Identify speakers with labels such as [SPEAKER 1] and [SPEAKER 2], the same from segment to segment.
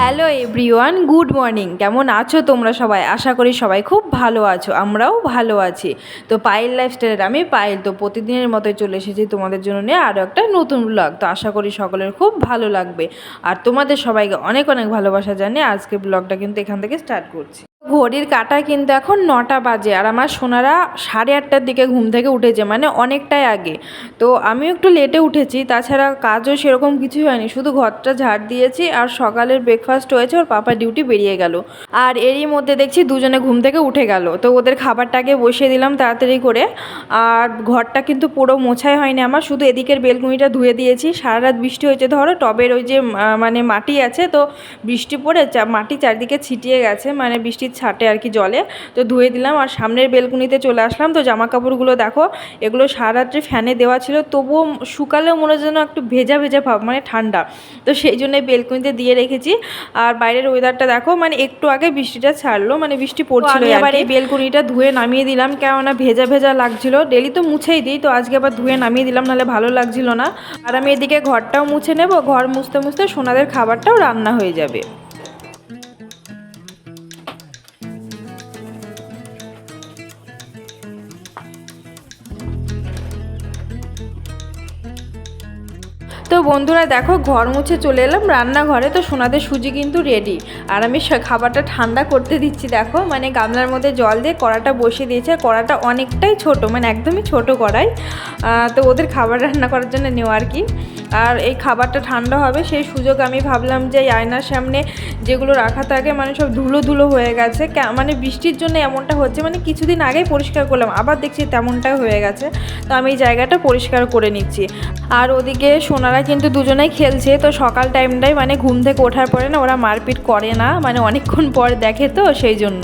[SPEAKER 1] Hello everyone good morning কেমন আছো তোমরা সবাই? আশা করি সবাই খুব ভালো আছো। আমরাও ভালো আছি। তো পায়েল লাইফস্টাইলের আমি পায়েল। তো প্রতিদিনের মতোই চলে এসেছি তোমাদের জন্য নিয়ে আরও একটা নতুন ব্লগ তো আশা করি সকলের খুব ভালো লাগবে। আর তোমাদের সবাইকে অনেক অনেক ভালোবাসা জানিয়ে আজকে ব্লগটা কিন্তু এখান থেকে স্টার্ট করছি। ঘড়ির কাটা কিন্তু এখন নটা বাজে আর আমার সোনারা সাড়ে আটটার দিকে ঘুম থেকে উঠেছে মানে অনেকটাই আগে। তো আমিও একটু লেটে উঠেছি, তাছাড়া কাজও সেরকম কিছুই হয়নি, শুধু ঘরটা ঝাড় দিয়েছি আর সকালের ব্রেকফাস্ট হয়েছে, ওর পাপা ডিউটি বেরিয়ে গেল। আর এরই মধ্যে দেখছি দুজনে ঘুম থেকে উঠে গেল, তো ওদের খাবারটাকে বসিয়ে দিলাম তাড়াতাড়ি করে। আর ঘরটা কিন্তু পুরো মোছাই হয়নি আমার, শুধু এদিকের বেলকুনিটা ধুয়ে দিয়েছি সারা রাত বৃষ্টি হয়েছে, ধরো টবের ওই যে মানে মাটি আছে, তো বৃষ্টি পড়ে মাটি চারদিকে ছিটিয়ে গেছে মানে বৃষ্টির ছাটে আর কি জলে। তো ধুয়ে দিলাম আর সামনের বেলকুনিতে চলে আসলাম। তো জামা কাপড়গুলো দেখো এগুলো সারা রাত্রে ফ্যানে দেওয়া ছিল। তবুও শুকালেও মনে যেন একটু ভেজা ভেজা ভাব মানে ঠান্ডা। তো সেই জন্য বেলকুনিতে দিয়ে রেখেছি। আর বাইরের ওয়েদারটা দেখো মানে একটু আগে বৃষ্টিটা ছাড়লো মানে বৃষ্টি পড়ছিল
[SPEAKER 2] আমি
[SPEAKER 1] এবার এই বেলকুনিটা ধুয়ে নামিয়ে দিলাম কেননা ভেজা ভেজা লাগছিল। ডেলি তো মুছেই দিই তো আজকে আবার ধুয়ে নামিয়ে দিলাম নাহলে ভালো লাগছিল না। আর আমি এদিকে ঘরটাও মুছে নেব ঘর মুছতে মুছতে সোনাদের খাবারটাও রান্না হয়ে যাবে। তো বন্ধুরা দেখো, ঘর মুছে চলে এলাম, রান্নাঘরে। তো সোনাদের সুজি কিন্তু রেডি আর আমি খাবারটা ঠান্ডা করতে দিচ্ছি, দেখো। মানে গামলার মধ্যে জল দিয়ে কড়াটা বসিয়ে দিয়েছে কড়াটা অনেকটাই ছোট মানে একদমই ছোট কড়াই। তো ওদের খাবার রান্না করার জন্য নেওয়া আর কি। আর এই খাবারটা ঠান্ডা হবে, সেই সুযোগ আমি ভাবলাম যে আয়নার সামনে যেগুলো রাখা থাকে মানে সব ধুলো ধুলো হয়ে গেছে। মানে বৃষ্টির জন্য এমনটা হচ্ছে মানে কিছুদিন আগেই পরিষ্কার করলাম, আবার দেখছি তেমনটাই হয়ে গেছে। তো আমি এই জায়গাটা পরিষ্কার করে নিচ্ছি। আর ওদিকে সোনারা কিন্তু দুজনেই খেলছে, তো সকাল টাইমটাই মানে ঘুম থেকে ওঠার পরে না ওরা মারপিট করে না মানে অনেকক্ষণ পর দেখে তো সেই জন্য।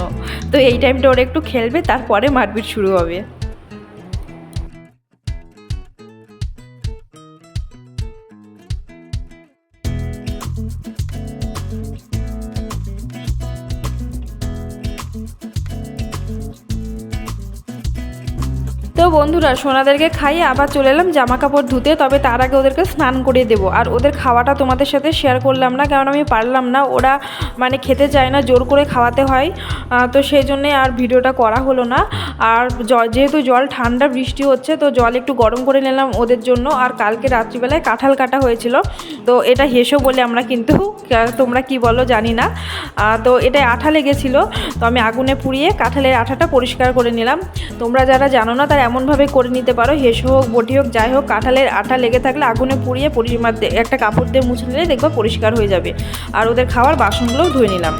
[SPEAKER 1] তো এই টাইমটা ওরা একটু খেলবে, তারপরে মারপিট শুরু হবে। তো বন্ধুরা, সোনাদেরকে খাইয়ে আবার চলে এলাম জামা কাপড় ধুতে, তবে তার আগে ওদেরকে স্নান করিয়ে দেবো। আর ওদের খাওয়াটা তোমাদের সাথে শেয়ার করলাম না, কারণ আমি পারলাম না। ওরা মানে খেতে চায় না, জোর করে খাওয়াতে হয়। তো সেই জন্যে আর ভিডিওটা করা হলো না। আর যেহেতু জল ঠান্ডা বৃষ্টি হচ্ছে, তো জল একটু গরম করে নিলাম ওদের জন্য। আর কালকে রাত্রিবেলায় কাঁঠাল কাটা হয়েছিল। তো এটা হেসো বলে আমরা কিন্তু তোমরা কি বলো জানি না। তো এটা আঠা লেগেছিলো। তো আমি আগুনে পুড়িয়ে কাঁঠালের আঠাটা পরিষ্কার করে নিলাম। তোমরা যারা জানো না, তারা এমনভাবে করে নিতে পারো, হেসো হোক, বটি হোক, যাই হোক, কাঁঠালের আঠা লেগে থাকলে আগুনে পুড়িয়ে পরিমাণ একটা কাপড় দিয়ে মুছে নিলে দেখবে পরিষ্কার হয়ে যাবে। আর ওদের খাওয়ার বাসনগুলোও ধুয়ে নিলাম।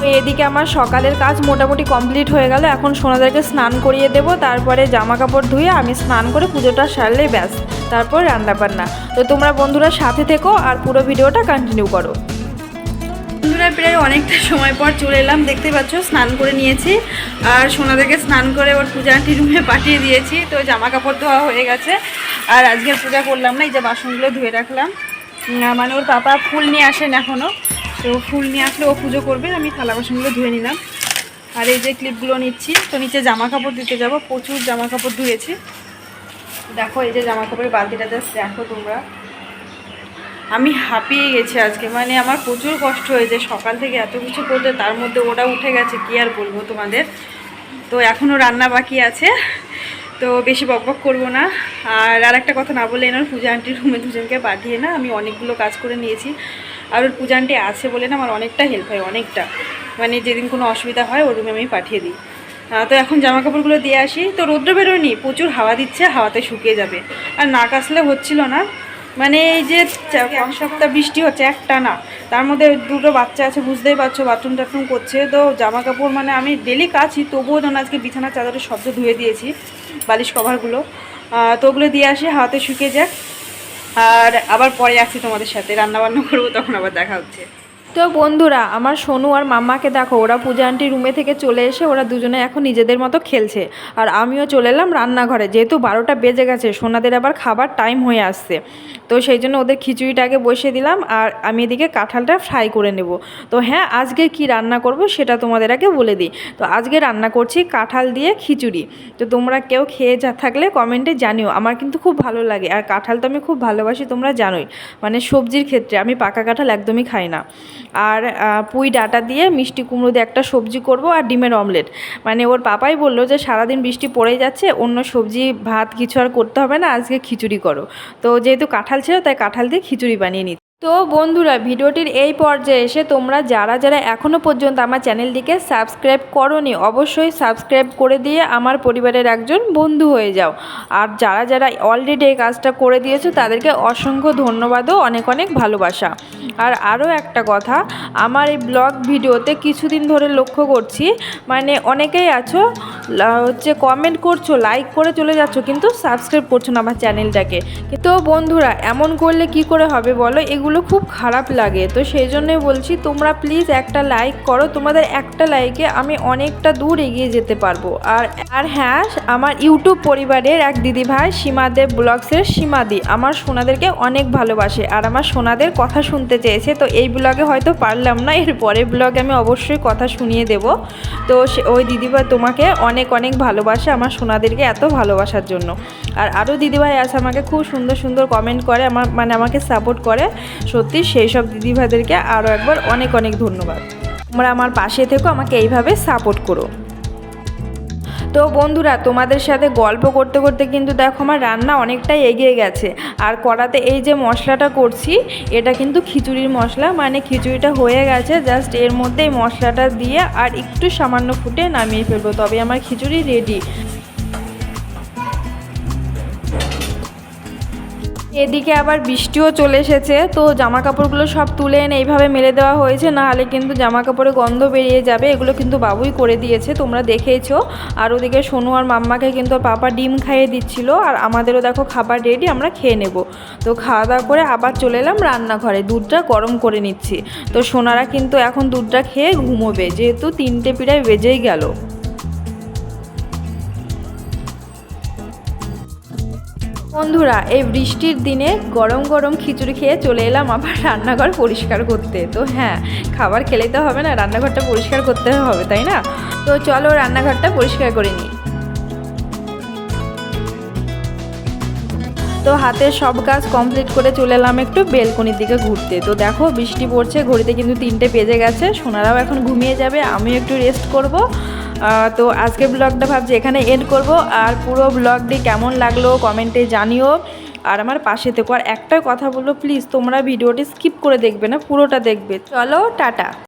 [SPEAKER 1] তো এদিকে আমার সকালের কাজ মোটামুটি কমপ্লিট হয়ে গেল। এখন সোনাদেরকে স্নান করিয়ে দেবো, তারপরে জামা কাপড় ধুয়ে আমি স্নান করে পুজোটা সারলেই ব্যাস, তারপর রান্না বান্না তো তোমরা বন্ধুরা সাথে থেকো আর পুরো ভিডিওটা কন্টিনিউ করো। বন্ধুরা, প্রায় অনেকটা সময় পর চলে এলাম। দেখতে পাচ্ছ, স্নান করে নিয়েছি। আর সোনাদেরকে স্নান করে ওর পূজা আন্টি রুমে পাঠিয়ে দিয়েছি। তো জামা কাপড় ধোয়া হয়ে গেছে। আর আজকের পূজা করলাম না, এই যে বাসনগুলো ধুয়ে রাখলাম। মানে ওর পাপা ফুল নিয়ে আসেন এখনও তো ফুল নিয়ে আসলে ও পুজো করবে, আমি থালা বাসনগুলো ধুয়ে নিলাম। আর এই যে ক্লিপগুলো নিচ্ছি, তো নিচে জামা কাপড় দিতে যাব। প্রচুর জামা কাপড় ধুয়েছি। দেখো, এই যে জামা কাপড়ের বালতিটা দেখো তোমরা। আমি হাঁপিয়ে গেছি আজকে। মানে আমার প্রচুর কষ্ট হয়েছে, সকাল থেকে এত কিছু করতে, তার মধ্যে ওটা উঠে গেছে, কি আর বলব তোমাদের? তো এখনও রান্না বাকি আছে, তো বেশি বকবক করব না। আর আর একটা কথা না বলে এনার পূজা আন্টির রুমে দুজনকে পাঠিয়ে না, আমি অনেকগুলো কাজ করে নিয়েছি। আর ওর পূজা আন্টি আছে বলে না আমার অনেকটা হেল্প হয়, অনেকটা। মানে যেদিন কোনো অসুবিধা হয়, ওর রুমে আমি পাঠিয়ে দিই। তো এখন জামা কাপড়গুলো দিয়ে আসি। তো রৌদ্র বেরোয়নি, প্রচুর হাওয়া দিচ্ছে, হাওয়াতে শুকিয়ে যাবে। আর না কাচলে হচ্ছিল না। মানে এই যে এক সপ্তাহ বৃষ্টি হচ্ছে, একটা না। তার মধ্যে দুটো বাচ্চা আছে, বুঝতেই পারছ বাথরুম টাথরুম করছে, তো জামা কাপড় মানে আমি ডেলি কাছি, তবুও যেন আজকে বিছানা চাদরের শব্দ ধুয়ে দিয়েছি, বালিশ কভারগুলো। তো ওগুলো দিয়ে আসি হাতে শুকিয়ে যাক। আর আবার পরে আসছি তোমাদের সাথে, রান্নাবান্না করব, তখন আবার দেখা হচ্ছে। তো বন্ধুরা, আমার সোনু আর মাম্মাকে দেখো, ওরা পূজা আন্টি রুমে থেকে চলে এসে ওরা দুজনে এখন নিজেদের মতো খেলছে। আর আমিও চলে এলাম রান্নাঘরে, যেহেতু বারোটা বেজে গেছে, সোনাদের আবার খাবার টাইম হয়ে আসছে। তো সেই জন্য ওদের খিচুড়িটাকে বসিয়ে দিলাম, আর আমি এদিকে কাঁঠালটা ফ্রাই করে নেব। তো হ্যাঁ আজকে কি রান্না করব সেটা তোমাদের আগে বলে দিই। তো আজকে রান্না করছি কাঁঠাল দিয়ে খিচুড়ি। তো তোমরা কেউ খেয়ে যা থাকলে কমেন্টে জানিও, আমার কিন্তু খুব ভালো লাগে। আর কাঁঠাল তো আমি খুব ভালোবাসি, তোমরা জানোই। মানে সবজির ক্ষেত্রে আমি পাকা কাঁঠাল একদমই খাই না। আর পুঁই ডাটা দিয়ে মিষ্টি কুমড়ো দিয়ে একটা সবজি করব আর ডিমের অমলেট। মানে ওর পাপাই বলল যে, সারাদিন বৃষ্টি পড়ে যাচ্ছে, অন্য সবজি, ভাত কিছু আর করতে হবে না, আজকে খিচুড়ি করো। তো যেহেতু কাঁঠাল ছিল, তাই কাঁঠাল দিয়ে খিচুড়ি বানিয়ে নিচ্ছি। তো বন্ধুরা, ভিডিওটির এই পর্যায়ে এসে তোমরা যারা যারা এখনও পর্যন্ত আমার চ্যানেলটিকে সাবস্ক্রাইব করনি, অবশ্যই সাবস্ক্রাইব করে দিয়ে আমার পরিবারের একজন বন্ধু হয়ে যাও। আর যারা যারা অলরেডি এই কাজটা করে দিয়েছ, তাদেরকে অসংখ্য ধন্যবাদও অনেক অনেক ভালোবাসা। আর আরও একটা কথা, আমার এই ব্লগ ভিডিওতে কিছুদিন ধরে লক্ষ্য করছি মানে অনেকেই আছো হচ্ছে কমেন্ট করছ লাইক করে চলে যাচ্ছ, কিন্তু সাবস্ক্রাইব করছ না আমার চ্যানেলটাকে তো বন্ধুরা, এমন করলে কি করে হবে বলো? এগুলো খুব খারাপ লাগে। তো সেই জন্যই বলছি, তোমরা প্লিজ একটা লাইক করো। তোমাদের একটা লাইকে আমি অনেকটা দূর এগিয়ে যেতে পারব। আর আর হ্যাঁ আমার ইউটিউব পরিবারের এক দিদি ভাই সীমাদেব ব্লগসের সীমাদি। আমার সোনাদেরকে অনেক ভালোবাসে। আর আমার সোনাদের কথা শুনতে চেয়েছে। তো এই ব্লগে হয়তো পারলাম না। এর পরের ব্লগে আমি অবশ্যই কথা শুনিয়ে দেব। তো ওই দিদিভাই তোমাকে অনেক অনেক অনেক ভালোবাসা আমার সোনাদেরকে এত ভালোবাসার জন্য। আর আরও দিদিভাই আছে আমাকে খুব সুন্দর সুন্দর কমেন্ট করে, আমার মানে আমাকে সাপোর্ট করে। সত্যি সেই সব দিদিভাইদেরকে আরও একবার অনেক অনেক ধন্যবাদ। তোমরা আমার পাশে থেকো, আমাকে এইভাবে সাপোর্ট করো। তো বন্ধুরা, তোমাদের সাথে গল্প করতে করতে কিন্তু দেখো আমার রান্না অনেকটাই এগিয়ে গেছে। আর কড়াতে এই যে মশলাটা করছি, এটা কিন্তু খিচুড়ির মশলা মানে খিচুড়িটা হয়ে গেছে, জাস্ট এর মধ্যে এই মশলাটা দিয়ে আর একটু সামান্য ফুটে নামিয়ে ফেলব তবে আমার খিচুড়ি রেডি এদিকে আবার বৃষ্টিও চলে এসেছে, তো জামা কাপড়গুলো সব তুলে এনে এইভাবে মেলে দেওয়া হয়েছে, নাহলে কিন্তু জামা কাপড়ে গন্ধ বেরিয়ে যাবে, এগুলো কিন্তু বাবুই করে দিয়েছে, তোমরা দেখেইছো। আর ওদিকে সোনু আর মাম্মাকে কিন্তু পাপা ডিম খাইয়ে দিচ্ছিল, আর আমাদেরও দেখো খাবার রেডি আমরা খেয়ে নেব। তো খাওয়া দাওয়া করে আবার চলে এলাম রান্নাঘরে, দুধটা গরম করে নিচ্ছি। তো সোনারা কিন্তু এখন দুধটা খেয়ে ঘুমোবে, যেহেতু তিনটে পিড়ায় বেজেই গেল। বন্ধুরা, এই বৃষ্টির দিনে গরম গরম খিচুড়ি খেয়ে চলে এলাম আবার রান্নাঘর পরিষ্কার করতে। তো হ্যাঁ খাবার খেলেই তো হবে না, রান্নাঘরটা পরিষ্কার করতে হবে, তাই না? তো চলো রান্নাঘরটা পরিষ্কার করে নিই। তো হাতের সব কাজ কমপ্লিট করে চলে এলাম একটু বেলকনির দিকে ঘুরতে। তো দেখো বৃষ্টি পড়ছে, ঘড়িতে কিন্তু তিনটে বেজে গেছে, সোনারাও এখন ঘুমিয়ে যাবে, আমিও একটু রেস্ট করব। তো আজকে ব্লগটা ভাবছি এখানে এন্ড করব। আর পুরো ব্লগটি কেমন লাগল কমেন্টে জানিও। আর আমার পাশে থেকে। আর একটা কথা বলব প্লিজ তোমরা ভিডিওটি স্কিপ করে দেখবে না, পুরোটা দেখবে। চলো, টাটা।